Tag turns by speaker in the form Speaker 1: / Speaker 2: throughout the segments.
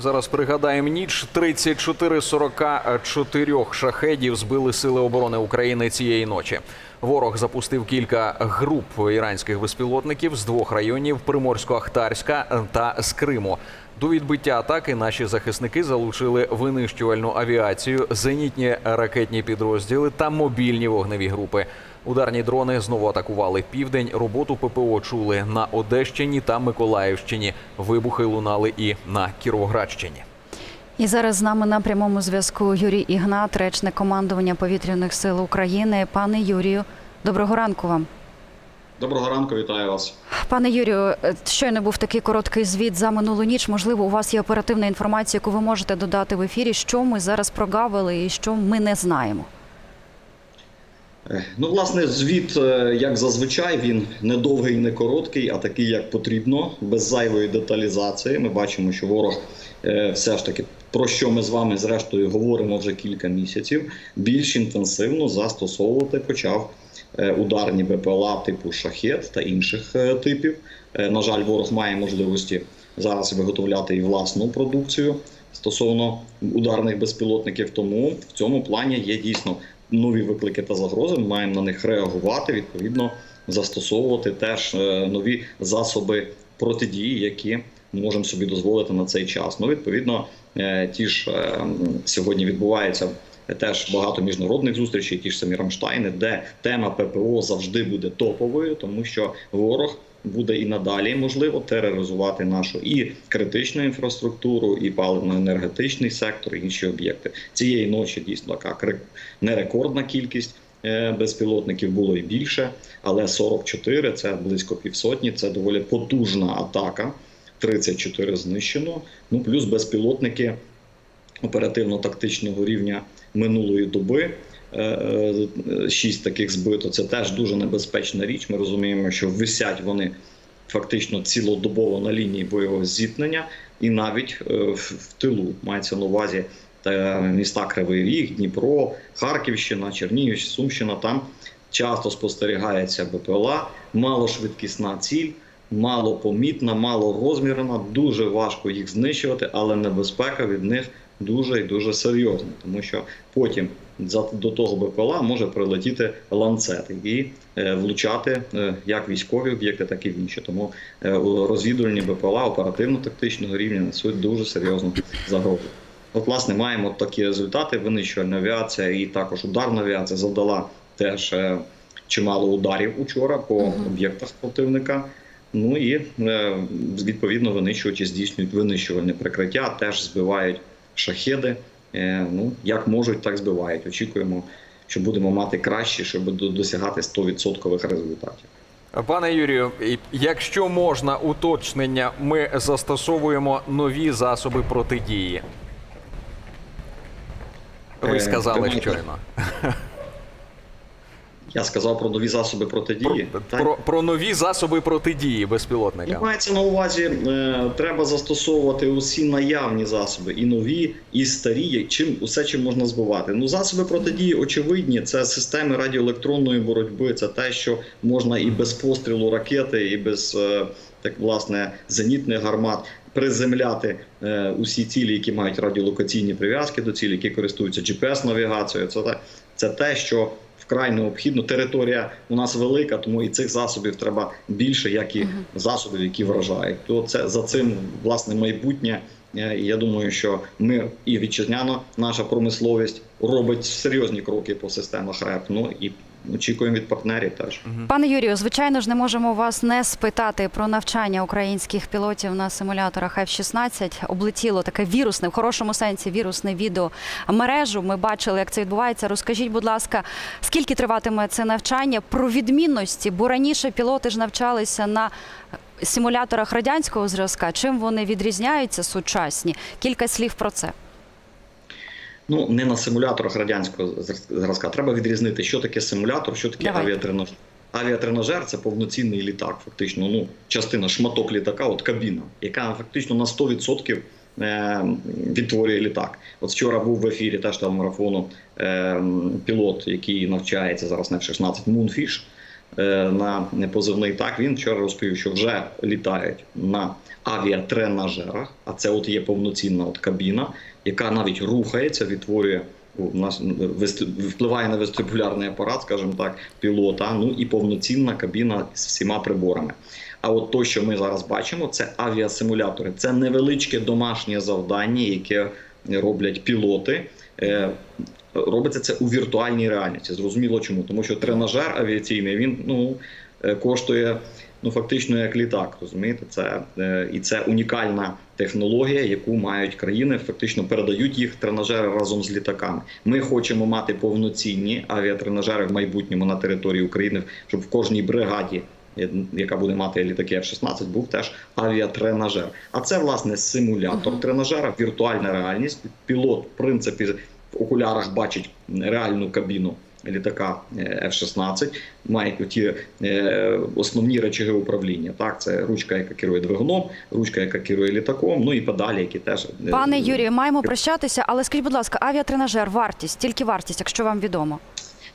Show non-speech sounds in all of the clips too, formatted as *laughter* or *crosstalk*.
Speaker 1: Зараз пригадаємо ніч. 34 з 44 шахедів збили сили оборони України цієї ночі. Ворог запустив кілька груп іранських безпілотників з двох районів Приморсько-Ахтарська та з Криму. До відбиття атаки наші захисники залучили винищувальну авіацію, зенітні ракетні підрозділи та мобільні вогневі групи. Ударні дрони знову атакували південь. Роботу ППО чули на Одещині та Миколаївщині. Вибухи лунали і на Кіровоградщині.
Speaker 2: І зараз з нами на прямому зв'язку Юрій Ігнат, речник командування повітряних сил України. Пане Юрію, доброго ранку вам.
Speaker 3: Доброго ранку, вітаю вас.
Speaker 2: Пане Юрію, е, щойно був такий короткий звіт за минулу ніч. Можливо, у вас є оперативна інформація, яку ви можете додати в ефірі. Що ми зараз прогавили і що ми не знаємо.
Speaker 3: Е, Ну, власне, звіт, е, як зазвичай, він не довгий, не короткий, а такий, як потрібно, без зайвої деталізації. Ми бачимо, що ворог е, все ж таки, про що ми з вами зрештою говоримо вже кілька місяців, більш інтенсивно застосовувати почав ударні БПЛА типу шахет та інших типів. На жаль, ворог має можливості зараз виготовляти і власну продукцію стосовно ударних безпілотників. Тому в цьому плані є дійсно нові виклики та загрози. Ми маємо на них реагувати, відповідно, застосовувати теж е, нові засоби протидії, які ми можемо собі дозволити на цей час. Ну, відповідно, е, ті ж е, сьогодні відбуваються. Теж багато міжнародних зустрічей, ті ж самі Рамштайни, де тема ППО завжди буде топовою, тому що ворог буде і надалі можливо тероризувати нашу і критичну інфраструктуру, і паливно-енергетичний сектор, і інші об'єкти. Цієї ночі дійсно така кре- не рекордна кількість е, безпілотників було і більше, але 44 – це близько півсотні. Це доволі потужна атака. 34 знищено. Ну плюс безпілотники оперативно-тактичного рівня минулої доби. Е, е, Шість таких збито. Це теж дуже небезпечна річ. Ми розуміємо, що висять вони фактично цілодобово на лінії бойового зіткнення, і навіть е, в тилу мається на увазі та міста Кривий Ріг, Дніпро, Харківщина, Чернігівщина, Сумщина. Там часто спостерігається БПЛА, малошвидкісна ціль. Мало помітна, мало розмірена, дуже важко їх знищувати, але небезпека від них дуже і дуже серйозна, тому що потім до того БПЛА може прилетіти ланцет і е, влучати е, як військові об'єкти, так і в інші. Тому е, розвідувальні БПЛА оперативно-тактичного рівня несуть дуже серйозну загрозу. От, власне, маємо такі результати. Винищувальна авіація і також ударна авіація завдала теж чимало ударів учора по об'єктах противника. Ну і відповідно винищувачі здійснюють винищувальне прикриття, теж збивають шахеди. Е, Ну як можуть, так збивають. Очікуємо, що будемо мати краще, щоб досягати 100% результатів.
Speaker 1: Пане Юрію, якщо можна уточнення, ми застосовуємо нові засоби протидії. Ви
Speaker 3: Е,
Speaker 1: сказали щойно. *laughs*
Speaker 3: Я сказав про нові засоби протидії.
Speaker 1: Про,
Speaker 3: так?
Speaker 1: про, про нові засоби протидії
Speaker 3: Ну,
Speaker 1: безпілотникам.
Speaker 3: мається на увазі, е, треба застосовувати усі наявні засоби, і нові, і старі, чим усе чим можна збивати. Ну, засоби протидії очевидні. Це системи радіоелектронної боротьби, це те, що можна і без пострілу ракети, і без е, так власне зенітних гармат приземляти е, усі цілі, які мають радіолокаційні прив'язки до цілі, які користуються GPS-навігацією. Це те, це те, що вкрай необхідно. Територія у нас велика, тому і цих засобів треба більше, як і засобів, які вражають. То це за цим власне майбутнє. Е, І я думаю, що ми і вітчизняно наша промисловість робить серйозні кроки по системах РЕП. Ну і очікуємо від партнерів теж.
Speaker 2: Пане Юрію, звичайно ж, не можемо вас не спитати про навчання українських пілотів на симуляторах F-16. Облетіло таке вірусне, в хорошому сенсі вірусне відео мережу. Ми бачили, як це відбувається. Розкажіть, будь ласка, скільки триватиме це навчання про відмінності? Бо раніше пілоти ж навчалися на симуляторах радянського зразка. Чим вони відрізняються сучасні? Кілька слів про це.
Speaker 3: Ну не на симуляторах радянського зразка. Треба відрізнити, що таке симулятор, що таке авіатренажер. Авіатренажер це повноцінний літак, фактично. Ну, частина шматок літака, от кабіна, яка фактично на 100% е, відтворює літак. От вчора був в ефірі теж телемарафону е, пілот, який навчається зараз на F-16 Moonfish. Е, на позивний так. Він вчора розповів, що вже літають на авіатренажерах, а це от є повноцінна от кабіна, яка навіть рухається, відтворює нас впливає на вестибулярний апарат, скажімо так, пілота. Ну і повноцінна кабіна з всіма приборами. А от то, що ми зараз бачимо, це авіасимулятори. Це невеличке домашнє завдання, яке роблять пілоти. Е, Робиться це у віртуальній реальності. Зрозуміло чому, тому що тренажер авіаційний він ну е, коштує ну фактично як літак. Розумієте, це е, і це унікальна технологія, яку мають країни, фактично передають їх тренажери разом з літаками. Ми хочемо мати повноцінні авіатренажери в майбутньому на території України, щоб в кожній бригаді. Яка буде мати літаки F-16, був теж авіатренажер. А це власне симулятор тренажера, віртуальна реальність. Пілот, в принципі, в окулярах бачить реальну кабіну літака е, F-16, має ті е, основні речаги управління. Так, це ручка, яка керує двигуном, ручка, яка керує літаком, ну і педалі, які теж е,
Speaker 2: Пане Юрію, маємо прощатися, але скажіть, будь ласка, авіатренажер, вартість, тільки вартість, якщо вам відомо.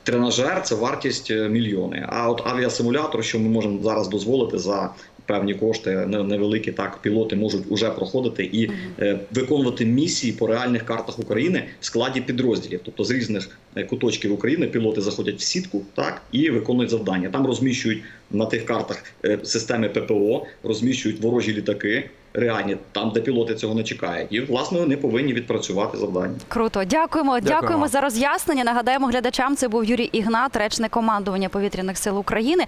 Speaker 3: Тренажер це вартість е, мільйони. А от авіасимулятор, що ми можемо зараз дозволити за певні кошти, не- невеликі, так пілоти можуть уже проходити і е, виконувати місії по реальних картах України в складі підрозділів, тобто з різних е, куточків України пілоти заходять в сітку, так і виконують завдання. Там розміщують на тих картах системи ППО, розміщують ворожі літаки. Реальні там, де пілоти цього не чекають, і власне вони повинні відпрацювати завдання.
Speaker 2: Круто, дякуємо. Дякуємо,
Speaker 1: Дякуємо.
Speaker 2: за роз'яснення. Нагадаємо глядачам, це був Юрій Ігнат, речник командування повітряних сил України.